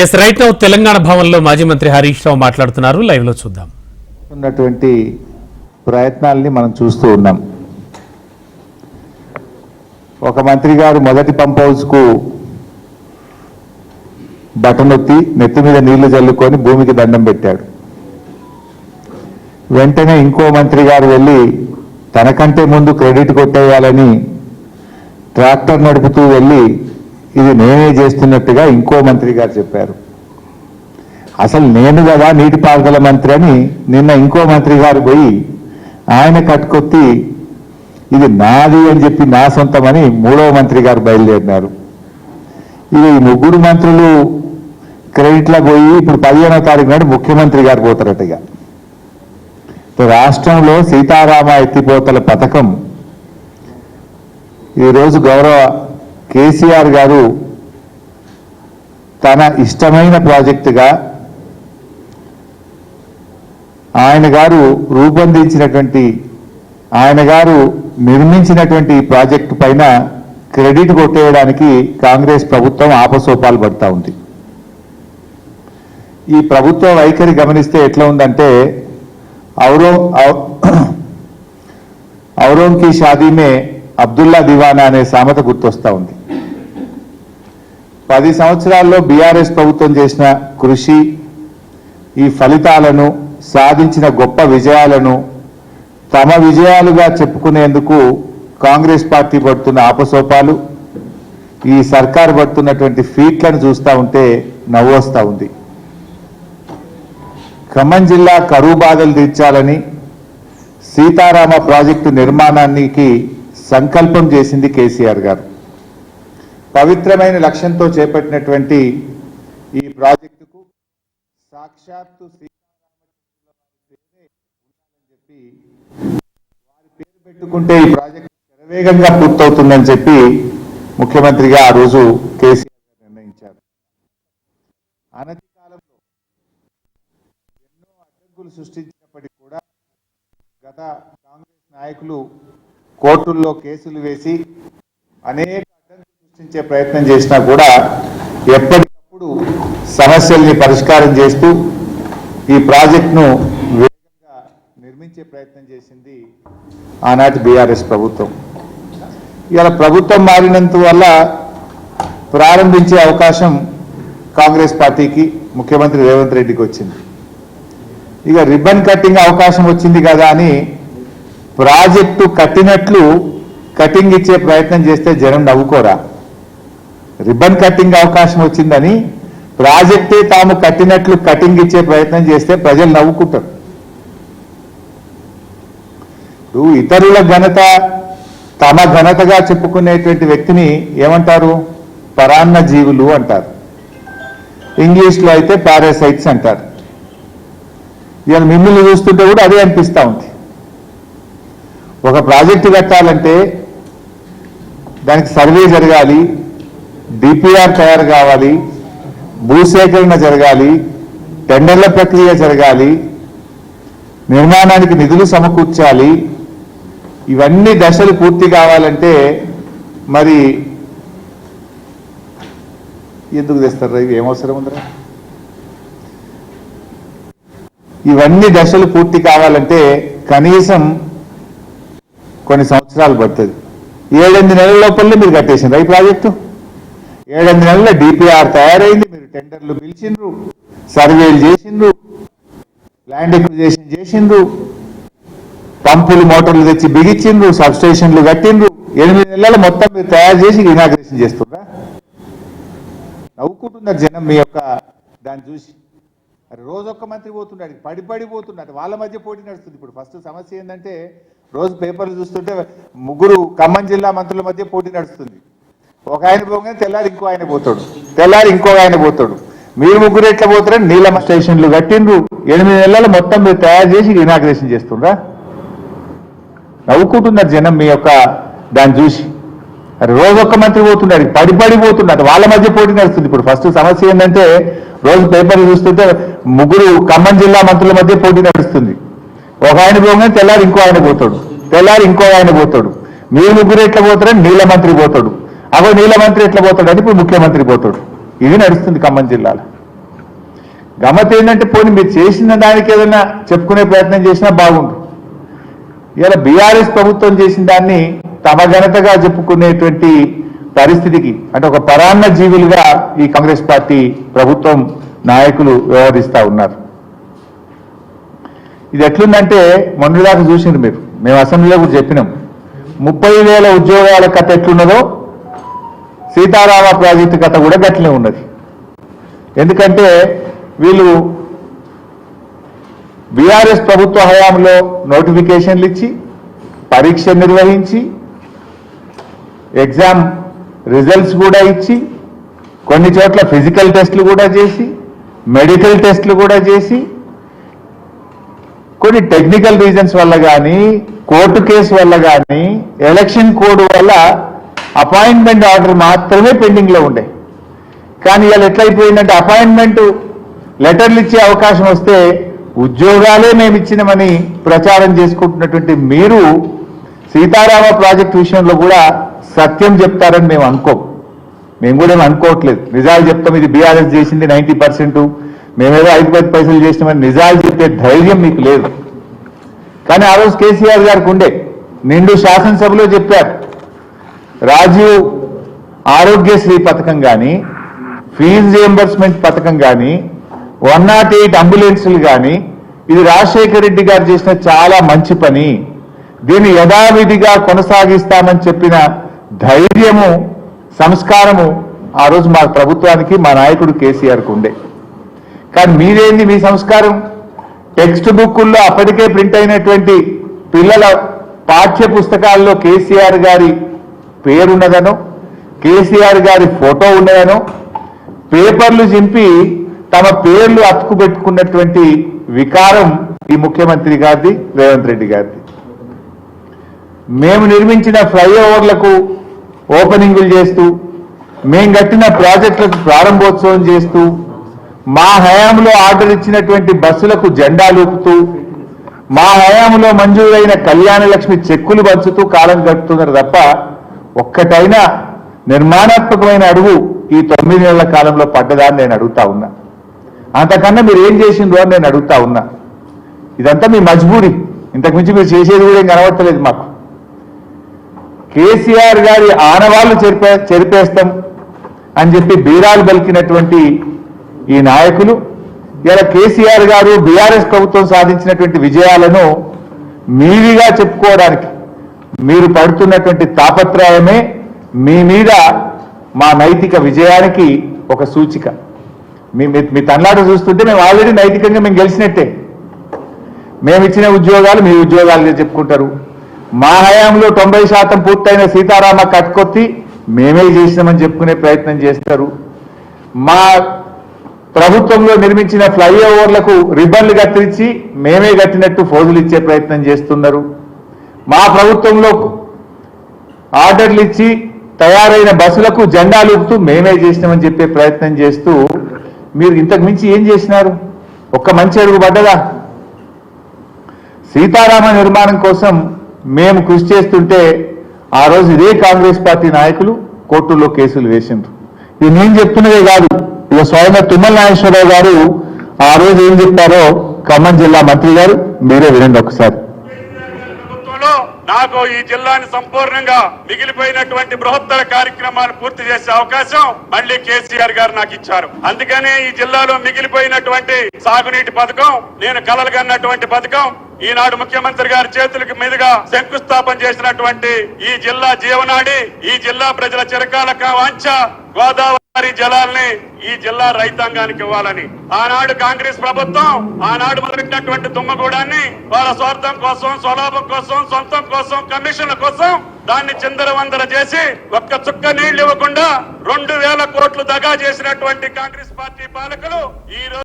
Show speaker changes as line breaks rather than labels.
Yes right now Telangana భవన్లో మాజీ మంత్రి హరీష్ రావు మాట్లాడుతున్నారు. లైవ్లో చూద్దాం.
ఉన్నటువంటి ప్రయత్నాల్ని మనం చూస్తూ ఉన్నాం. ఒక మంత్రి గారు మొదటి పంప్ హౌస్కు బటనొత్తి నెత్తి మీద నీళ్ళు చల్లుకొని భూమికి దండం పెట్టాడు. వెంటనే ఇంకో మంత్రి గారు వెళ్ళి తనకంటే ముందు క్రెడిట్ కొట్టేయాలని ట్రాక్టర్ నడుపుతూ వెళ్ళి ఇది నేనే చేస్తున్నట్టుగా ఇంకో మంత్రి గారు చెప్పారు. అసలు నేను కదా నీటిపారుదల మంత్రి అని నిన్న ఇంకో మంత్రి గారు పోయి ఆయన కట్టుకొత్తి ఇది నాది అని చెప్పి నా సొంతమని మూడవ మంత్రి గారు బయలుదేరినారు. ఇది ఈ ముగ్గురు మంత్రులు క్రెడిట్లో పోయి ఇప్పుడు పదిహేనో తారీఖు నాడు ముఖ్యమంత్రి గారు పోతారటగా రాష్ట్రంలో సీతారామ ఎత్తిపోతల పథకం ఈరోజు గౌరవ కేసీఆర్ గారు తన ఇష్టమైన ప్రాజెక్టుగా ఆయన గారు రూపొందించినటువంటి ఆయన గారు నిర్మించినటువంటి ప్రాజెక్టు పైన క్రెడిట్ కొట్టేయడానికి కాంగ్రెస్ ప్రభుత్వం ఆపసోపాలు పడతా ఉంది. ఈ ప్రభుత్వ వైఖరి గమనిస్తే ఎట్లా ఉందంటే ఔరో ఔరోం కి షాదీ మే అబ్దుల్లా దివానా అనే సామెత గుర్తొస్తూ ఉంది. పది సంవత్సరాల్లో బీఆర్ఎస్ ప్రభుత్వం చేసిన కృషి ఈ ఫలితాలను సాధించిన గొప్ప విజయాలను తమ విజయాలుగా చెప్పుకునేందుకు కాంగ్రెస్ పార్టీ పడుతున్న ఆపసోపాలు ఈ సర్కార్ పడుతున్నటువంటి ఫీట్లను చూస్తూ ఉంటే నవ్వొస్తా ఉంది. ఖమ్మం జిల్లా కరువు బాధలు తీర్చాలని సీతారామ ప్రాజెక్టు నిర్మాణానికి సంకల్పం చేసింది కేసీఆర్ గారు. పవిత్రమైన లక్ష్యంతో చేపట్టినటువంటి ఈ ప్రాజెక్టుకు సాక్షాత్తు చెప్పి వారి పేరు పెట్టుకుంటే ఈ ప్రాజెక్టు శరవేగంగా పూర్తవుతుందని చెప్పి ముఖ్యమంత్రిగా ఆ రోజు కేసీఆర్ గారు నిర్ణయించారు. అనతి కాలంలో ఎన్నో అడ్డంకులు సృష్టించినప్పటికీ కూడా గత కాంగ్రెస్ నాయకులు కోర్టుల్లో కేసులు వేసి అనేక ప్రశ్నించే ప్రయత్నం చేసినా కూడా ఎప్పటికప్పుడు సమస్యల్ని పరిష్కారం చేస్తూ ఈ ప్రాజెక్టును వేగంగా నిర్మించే ప్రయత్నం చేసింది ఆనాటి బీఆర్ఎస్ ప్రభుత్వం. ఇలా ప్రభుత్వం మారినంత వల్ల ప్రారంభించే అవకాశం కాంగ్రెస్ పార్టీకి ముఖ్యమంత్రి రేవంత్ రెడ్డికి వచ్చింది. ఇక రిబ్బన్ కట్టింగ్ అవకాశం వచ్చింది కదా అని ప్రాజెక్టు కట్టినట్లు కటింగ్ ఇచ్చే ప్రయత్నం చేస్తే జనం నవ్వుకోరా? రిబ్బన్ కట్టింగ్ అవకాశం వచ్చిందని ప్రాజెక్టే తాము కట్టినట్లు కటింగ్ ఇచ్చే ప్రయత్నం చేస్తే ప్రజలు నవ్వుకుంటారు. ఇప్పుడు ఇతరుల ఘనత తమ ఘనతగా చెప్పుకునేటువంటి వ్యక్తిని ఏమంటారు? పరాన్న జీవులు అంటారు. ఇంగ్లీష్లో అయితే పారాసైట్స్ అంటారు. ఇవాళ మిమ్మల్ని చూస్తుంటే కూడా అదే అనిపిస్తూ ఉంది. ఒక ప్రాజెక్టు కట్టాలంటే దానికి సర్వే జరగాలి డిపిఆర్ తయారు కావాలి భూసేకరణ జరగాలి టెండర్ల ప్రక్రియ జరగాలి నిర్మాణానికి నిధులు సమకూర్చాలి ఇవన్నీ దశలు పూర్తి కావాలంటే మరి ఎందుకు తెస్తారు? ఇవి ఏమవసరం ఉందిరా? ఇవన్నీ దశలు పూర్తి కావాలంటే కనీసం కొన్ని సంవత్సరాలు పడుతుంది. ఏడెనిమిది నెలల లోపలనే మీరు కట్టేసింది ఈ ప్రాజెక్టు? ఏడెనిమిది నెలల డిపిఆర్ తయారైంది. మీరు టెండర్లు పిలిచిండ్రు సర్వేలు చేసిండ్రు ల్యాండ్ ఎక్విజేషన్ చేసిండ్రు పంపులు మోటార్లు తెచ్చి బిగించిండ్రు సబ్ స్టేషన్లు కట్టిండ్రు. ఎనిమిది నెలల మొత్తం మీరు తయారు చేసి ఇనాగ్రేషన్ చేస్తుండ్రా? నవ్వుకుంటున్నారు జనం మీ యొక్క దాన్ని చూసి అరే రోజు ఒక్క మంత్రి పోతున్నాడు పడి పడి పోతున్నాడు వాళ్ళ మధ్య పోటీ నడుస్తుంది. ఇప్పుడు ఫస్ట్ సమస్య ఏంటంటే రోజు పేపర్లు చూస్తుంటే ముగ్గురు ఖమ్మం జిల్లా మంత్రుల మధ్య పోటీ నడుస్తుంది. ఒక ఆయన పోగానే తెల్లారి ఇంకో ఆయన పోతాడు. తెల్లారి ఇంకో ఆయన పోతాడు. మీరు ముగ్గురు ఎట్లా పోతారని నీలమ స్టేషన్లు కట్టిండ్రు. ఎనిమిది నెలలు మొత్తం మీరు తయారు చేసి ఇనాగ్రేషన్ చేస్తుండ్రా? నవ్వుకుంటున్నారు జనం మీ యొక్క దాన్ని చూసి. అరే రోజు ఒక్క మంత్రి పోతున్నారు పడి పడి పోతున్నారు. వాళ్ళ మధ్య పోటీ నడుస్తుంది. ఇప్పుడు ఫస్ట్ సమస్య ఏంటంటే రోజు పేపర్లు చూస్తుంటే ముగ్గురు ఖమ్మం జిల్లా మంత్రుల మధ్య పోటీ నడుస్తుంది. ఒక ఆయన పోగానే తెల్లారి ఇంకో ఆయన పోతాడు. తెల్లారి ఇంకో ఆయన పోతాడు. మీరు ముగ్గురు ఎట్లా పోతారని నీళ్ళ మంత్రి పోతాడు. అగో నీళ్ళ మంత్రి ఎట్లా పోతాడు? అని ఇప్పుడు ముఖ్యమంత్రి పోతాడు. ఇది నడుస్తుంది ఖమ్మం జిల్లాలో. గమ్మత్ ఏంటంటే పోనీ మీరు చేసిన దానికి ఏదైనా చెప్పుకునే ప్రయత్నం చేసినా బాగుండు. ఇలా బీఆర్ఎస్ ప్రభుత్వం చేసిన దాన్ని తమ ఘనతగా చెప్పుకునేటువంటి పరిస్థితికి అంటే ఒక పరాన్న జీవులుగా ఈ కాంగ్రెస్ పార్టీ ప్రభుత్వం నాయకులు వ్యవహరిస్తా ఉన్నారు. ఇది ఎట్లుందంటే మొన్నటిదాకా చూసిండ్రు మీరు. మేము అసెంబ్లీలో కూడా చెప్పినాం. ముప్పై వేల ఉద్యోగాల కథ ఎట్లున్నదో సీతారామ ప్రాజెక్టు కథ కూడా గట్లనే ఉన్నది. ఎందుకంటే వీళ్ళు బీఆర్ఎస్ ప్రభుత్వ హయాంలో నోటిఫికేషన్లు ఇచ్చి పరీక్ష నిర్వహించి ఎగ్జామ్ రిజల్ట్స్ కూడా ఇచ్చి కొన్ని చోట్ల ఫిజికల్ టెస్ట్లు కూడా చేసి మెడికల్ టెస్ట్లు కూడా చేసి కొన్ని టెక్నికల్ రీజన్స్ వల్ల కానీ కోర్టు కేసు వల్ల కానీ ఎలక్షన్ కోడ్ వల్ల అపాయింట్మెంట్ ఆర్డర్ మాత్రమే పెండింగ్లో ఉండే. కానీ ఇవాళ ఎట్లయిపోయిందంటే అపాయింట్మెంట్ లెటర్లు ఇచ్చే అవకాశం వస్తే ఉద్యోగాలే మేము ఇచ్చినామని ప్రచారం చేసుకుంటున్నటువంటి మీరు సీతారామ ప్రాజెక్టు విషయంలో కూడా సత్యం చెప్తారని మేము అనుకోం. మేము కూడా ఏమి అనుకోవట్లేదు. నిజాలు చెప్తాం. ఇది బీఆర్ఎస్ చేసింది నైంటీ పర్సెంట్. మేమేదో ఐదు పది పైసలు చేసినామని నిజాలు చెప్పే ధైర్యం మీకు లేదు. కానీ ఆ రోజు కేసీఆర్ గారికి ఉండే. నిండు శాసనసభలో చెప్పారు. రాజీవ్ ఆరోగ్యశ్రీ పథకం కానీ ఫీజు రియంబర్స్మెంట్ పథకం కానీ వన్ నాట్ ఎయిట్ అంబులెన్సులు కానీ ఇది రాజశేఖర రెడ్డి గారు చేసిన చాలా మంచి పని. దీన్ని యథావిధిగా కొనసాగిస్తామని చెప్పిన ధైర్యము సంస్కారము ఆ రోజు మా ప్రభుత్వానికి మా నాయకుడు కేసీఆర్కు ఉండే. కానీ మీరేంది మీ సంస్కారం? టెక్స్ట్ బుక్కుల్లో అప్పటికే ప్రింట్ అయినటువంటి పిల్లల పాఠ్య పుస్తకాల్లో కేసీఆర్ గారి పేరున్నదనో కేసీఆర్ గారి ఫోటో ఉన్నదనో పేపర్లు చింపి తమ పేర్లు అతుకు పెట్టుకున్నటువంటి వికారం ఈ ముఖ్యమంత్రి గారిది రేవంత్ రెడ్డి గారిది. మేము నిర్మించిన ఫ్లైఓవర్లకు ఓపెనింగులు చేస్తూ మేము కట్టిన ప్రాజెక్టులకు ప్రారంభోత్సవం చేస్తూ మా హయాంలో ఆర్డర్ ఇచ్చినటువంటి బస్సులకు జెండాలూపుతూ మా హయాంలో మంజూరైన కళ్యాణ లక్ష్మి చెక్కులు పంచుతూ కాలం గడుపుతున్నారు తప్ప ఒక్కటైనా నిర్మాణాత్మకమైన అడుగు ఈ తొమ్మిది నెలల కాలంలో పడ్డదా అని నేను అడుగుతా ఉన్నా. అంతకన్నా మీరు ఏం చేసిండ్రు అని నేను అడుగుతా ఉన్నా. ఇదంతా మీ మజ్బూరి. ఇంతకుమించి మీరు చేసేది కూడా ఏం కనబడతలేదు మాకు. కేసీఆర్ గారి ఆనవాళ్ళు చెరిపే చెరిపేస్తాం అని చెప్పి బీరాలు పలికినటువంటి ఈ నాయకులు ఇలా కేసీఆర్ గారు బీఆర్ఎస్ ప్రభుత్వం సాధించినటువంటి విజయాలను మీవిగా చెప్పుకోవడానికి మీరు పడుతున్నటువంటి తాపత్రయమే మీ మీద మా నైతిక విజయానికి ఒక సూచిక. మీ మీ- తన్లాట చూస్తుంటే మేము ఆల్రెడీ నైతికంగా మేము గెలిచినట్టే. మేము ఇచ్చిన ఉద్యోగాలు మీ ఉద్యోగాలు చెప్పుకుంటారు. మా హయాంలో తొంభై శాతం పూర్తయిన సీతారామ కట్కొత్తి మేమే చేసినామని చెప్పుకునే ప్రయత్నం చేస్తారు. మా ప్రభుత్వంలో నిర్మించిన ఫ్లైఓవర్లకు రిబ్బన్లు కత్తిరించి మేమే కట్టినట్టు ఫోజులు ఇచ్చే ప్రయత్నం చేస్తున్నారు. మా ప్రభుత్వంలో ఆర్డర్లు ఇచ్చి తయారైన బస్సులకు జెండాలు ఊపుతూ మేమే చేసినామని చెప్పే ప్రయత్నం చేస్తూ మీరు ఇంతకు మించి ఏం చేసినారు? ఒక్క మంచి అడుగు పడ్డదా? సీతారామ నిర్మాణం కోసం మేము కృషి చేస్తుంటే ఆ రోజు ఇదే కాంగ్రెస్ పార్టీ నాయకులు కోర్టుల్లో కేసులు వేసిండ్రు. ఇది నేను చెప్తున్నదే కాదు ఇక స్వయంగా తుమ్మల నాగేశ్వరరావు గారు ఆ రోజు ఏం చెప్పారో ఖమ్మం జిల్లా మంత్రి గారు మీరే వినండి ఒకసారి.
నాకు ఈ జిల్లాని సంపూర్ణంగా మిగిలిపోయినటువంటి బృహత్తర కార్యక్రమాలు పూర్తి చేసే అవకాశం మళ్ళీ కేసీఆర్ గారు నాకు ఇచ్చారు. అందుకనే ఈ జిల్లాలో మిగిలిపోయినటువంటి సాగునీటి పథకం నేను కలలుగన్నటువంటి పథకం ఈనాడు ముఖ్యమంత్రి గారి చేతులకు మీదుగా శంకుస్థాపన చేసినటువంటి ఈ జిల్లా జీవనాడి ఈ జిల్లా ప్రజల చిరకాల వాంఛ గోదావరి జలాల్ని ఈ జిల్లా రైతాంగానికి ఇవ్వాలని. ఆనాడు కాంగ్రెస్ ప్రభుత్వం ఆనాడు మొదలెట్టినటువంటి తుమ్మగూడాన్ని వాళ్ళ స్వార్థం కోసం స్వలాభం కోసం సొంతం కోసం కమిషన్ల కోసం దాన్ని చిందరవందర చేసి ఒక్క చుక్క నీళ్ళు ఇవ్వకుండా రెండు వేల కోట్లు దగా చేసినటువంటి కాంగ్రెస్ పార్టీ పాలకులు ఈ రోజు